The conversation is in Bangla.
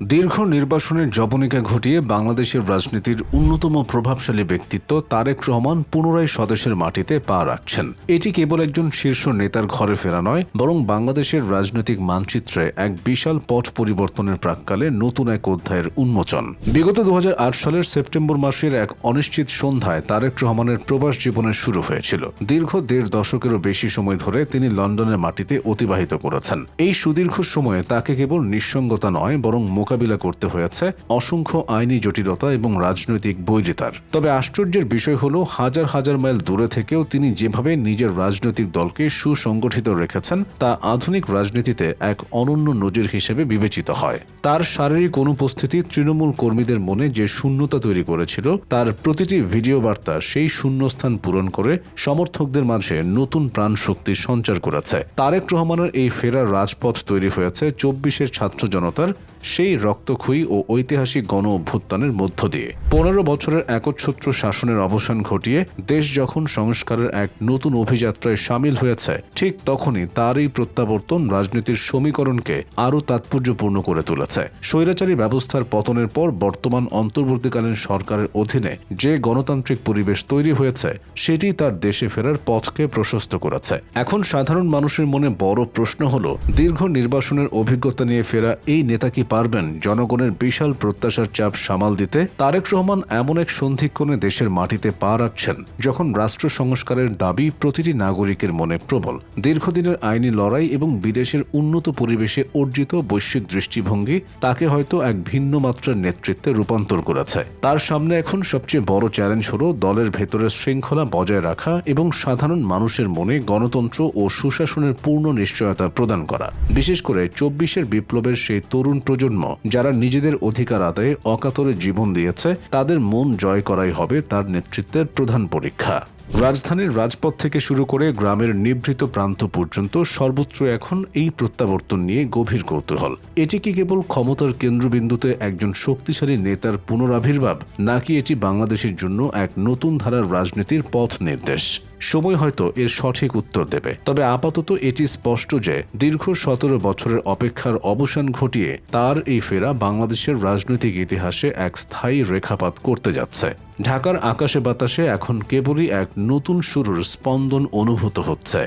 দীর্ঘ নির্বাসনের জবনিকা ঘটিয়ে বাংলাদেশের রাজনীতির অন্যতম প্রভাবশালী ব্যক্তিত্ব তারেক রহমান পুনরায় স্বদেশের মাটিতে পা রাখছেন। এটি কেবল একজন শীর্ষ নেতার ঘরে ফেরা নয়, বরং বাংলাদেশের রাজনৈতিক মানচিত্রে এক বিশাল পট পরিবর্তনের প্রাককালে নতুন এক অধ্যায়ের উন্মোচন। বিগত দু হাজার আট সালের সেপ্টেম্বর মাসের এক অনিশ্চিত সন্ধ্যায় তারেক রহমানের প্রবাস জীবনের শুরু হয়েছিল। দীর্ঘ দেড় দশকেরও বেশি সময় ধরে তিনি লন্ডনের মাটিতে অতিবাহিত করেছেন। এই সুদীর্ঘ সময়ে তাকে কেবল নিঃসঙ্গতা নয়, বরং মোকাবিলা করতে হয়েছে অসংখ্য আইনি জটিলতা এবং রাজনৈতিক বৈরিতার তবে আশ্চর্যের বিষয় হল, হাজার হাজার মাইল দূরে থেকেও তিনি যেভাবে নিজের রাজনৈতিক দলকে সুসংগঠিত রেখেছেন, তা আধুনিক রাজনীতিতে এক অনন্য নজির হিসেবে বিবেচিত হয়। তার শারীরিক অনুপস্থিতি তৃণমূল কর্মীদের মনে যে শূন্যতা তৈরি করেছিল, তার প্রতিটি ভিডিও বার্তা সেই শূন্যস্থান পূরণ করে সমর্থকদের মাঝে নতুন প্রাণ শক্তি সঞ্চার করেছে। তারেক রহমানের এই ফেরার রাজপথ তৈরি হয়েছে চব্বিশের ছাত্র জনতার সেই রক্তক্ষয়ী ও ঐতিহাসিক গণ অভ্যুত্থানের মধ্য দিয়ে পনেরো বছরের একচ্ছত্র শাসনের অবসান ঘটিয়ে দেশ যখন সংস্কারের এক নতুন অভিযাত্রায় সামিল হয়েছে, ঠিক তখনই তার এই প্রত্যাবর্তন রাজনীতির সমীকরণকে আরও তাৎপর্যপূর্ণ করে তুলেছে। স্বৈরাচারী ব্যবস্থার পতনের পর বর্তমান অন্তর্বর্তীকালীন সরকারের অধীনে যে গণতান্ত্রিক পরিবেশ তৈরি হয়েছে, সেটি তার দেশে ফেরার পথকে প্রশস্ত করেছে। এখন সাধারণ মানুষের মনে বড় প্রশ্ন হল, দীর্ঘ নির্বাসনের অভিজ্ঞতা নিয়ে ফেরা এই নেতা কি পারবেন জনগণের বিশাল প্রত্যাশার চাপ সামাল দিতে। তারেক রহমান এমন এক সন্ধিক্ষণে দেশের মাটিতে পা রাখছেন, যখন রাষ্ট্র সংস্কারের দাবি প্রতিটি নাগরিকের মনে প্রবল। দীর্ঘদিনের আইনি লড়াই এবং বিদেশের উন্নত পরিবেশে অর্জিত বৈশ্বিক দৃষ্টিভঙ্গি তাকে হয়তো এক ভিন্ন মাত্রার নেতৃত্বে রূপান্তর করেছে। তার সামনে এখন সবচেয়ে বড় চ্যালেঞ্জ হল দলের ভেতরের শৃঙ্খলা বজায় রাখা এবং সাধারণ মানুষের মনে গণতন্ত্র ও সুশাসনের পূর্ণ নিশ্চয়তা প্রদান করা। বিশেষ করে চব্বিশের বিপ্লবের সেই তরুণ প্রজন্ম যারা নিজেদের অধিকার আদায়ে অকাতরে জীবন দিয়েছে, তাদের মন জয় করাই হবে তার নেতৃত্বের প্রধান পরীক্ষা। রাজধানীর রাজপথ থেকে শুরু করে গ্রামের নিভৃত প্রান্ত পর্যন্ত সর্বত্র এখন এই প্রত্যাবর্তন নিয়ে গভীর কৌতূহল। এটি কি কেবল ক্ষমতার কেন্দ্রবিন্দুতে একজন শক্তিশালী নেতার পুনরাবির্ভাব, নাকি এটি বাংলাদেশের জন্য এক নতুন ধারার রাজনীতির পথ নির্দেশ? সময় হয়তো এর সঠিক উত্তর দেবে। তবে আপাতত এটি স্পষ্ট যে দীর্ঘ সতেরো বছরের অপেক্ষার অবসান ঘটিয়ে তার এই ফেরা বাংলাদেশের রাজনৈতিক ইতিহাসে এক স্থায়ী রেখাপাত করতে যাচ্ছে। ঢাকার আকাশে বাতাসে এখন কেবলই এক নতুন শুরুর স্পন্দন অনুভূত হচ্ছে।